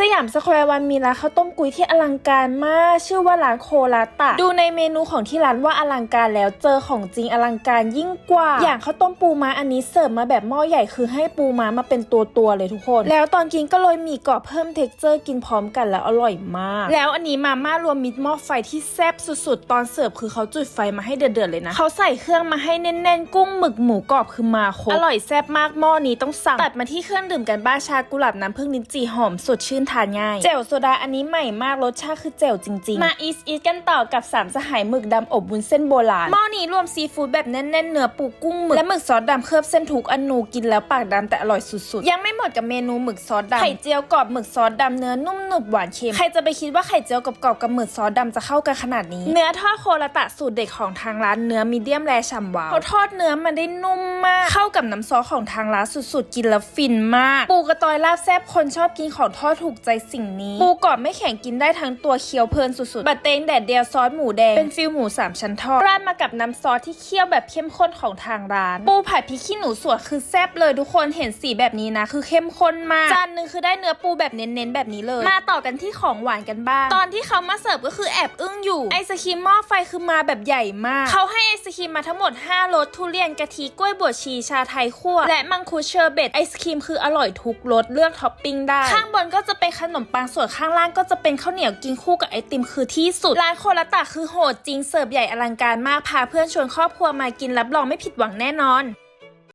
สยามสแควร์วันมีร้านข้าวต้มกุยที่อลังการมาก ชื่อว่าร้านโคลาตะ ดูในเมนูของที่ร้านว่าอลังการแล้วเจอของจริงอลังการยิ่งกว่า อย่างข้าวต้มปูม้าอันนี้เสิร์ฟมาแบบหม้อใหญ่คือให้ปูม้ามาเป็นตัวตัวๆเลยทุกคน แล้วตอนกินก็เลยมีกรอบเพิ่มเท็กเจอร์กินพร้อมกันแล้วอร่อยมาก แล้วอันนี้มาม่ารวมมิตรหม้อไฟที่แซ่บสุดๆ ตอนเสิร์ฟคือเขาจุดไฟมาให้เดือดๆเลยนะเขาใส่เครื่องมาให้แน่นๆ กุ้งหมึกหมูกรอบคือมาครบอร่อยแซ่บมากหม้อนี้ต้องสั่งตัดมาที่เครื่องดื่มกันบ้าชากุหลาบน้ำผึ้งลิ้นจี่หอมสดชื่นทานง่ายแจ่วโซดาอันนี้ใหม่มากรสชาติคือแจ่วจริง ๆ มาอีสอีสกันต่อกับสามสหายหมึกดำอบวุ้นเส้นโบราณหม้อนี้รวมซีฟู้ดแบบแน่นๆเนื้อปูกุ้งหมึกและหมึกซอสดำเคลือบเส้นทุกอนูกินแล้วปากดำแต่อร่อยสุดๆ ยังไม่หมดกับเมนูหมึกซอสดำไข่เจียวกรอบหมึกซอสดำเนื้อนุ่มหนึบหวานเค็มใครจะไปคิดว่าไข่เจียวกรอบๆกับหมึกซอสดำจะเข้ากันขนาดนี้ เนื้อทอดโคราตะสูตรเด็ดของทางร้านเนื้อมีเดียมแรฉ่ำวาวเขาทอดเนื้อมันได้นุ่มมาก เข้ากับน้ำซอสของทางร้านสุดๆ กินแล้วฟินมาก ปูกระตอยลาบแซ่บคนชอบกินของทอดถูกใจสิ่งนี้ปูกรอบไม่แข็งกินได้ทั้งตัวเคี้ยวเพลินสุดๆ บัดเตงแดดเดียวซอสหมูแดง เป็นฟิลหมูสามชั้นทอดราดมากับน้ำซอสที่เคี่ยวแบบเข้มข้นของทางร้าน ปูผัดพริกขี้หนูสวนคือแซ่บเลยทุกคนเห็นสีแบบนี้นะ คือเข้มข้นมากจานหนึงคือได้เนื้อปูแบบเน้นๆแบบนี้เลย มาต่อกันที่ของหวานกันบ้างตอนที่เขามาเสิร์ฟก็คือแอบอึ้งอยู่ไอศครีมหม้อไฟคือมาแบบใหญ่มาก เขาให้ไอศครีมมาทั้งหมด5รสทุเรียนกะทิกล้วยบวชชีชาไทยคั่วและมังคุดเชอร์เบตไอศครีมคืออร่อยทุกรสเลือกท็อปปิ้งได้ ข้างบนก็จะเป็นขนมปังส่วนข้างล่างก็จะเป็นข้าวเหนียวกินคู่กับไอติมคือที่สุด ร้านโคลาตะคือโหดจริงเสิร์ฟใหญ่อลังการมากพาเพื่อนชวนครอบครัวมากินรับรองไม่ผิดหวังแน่นอน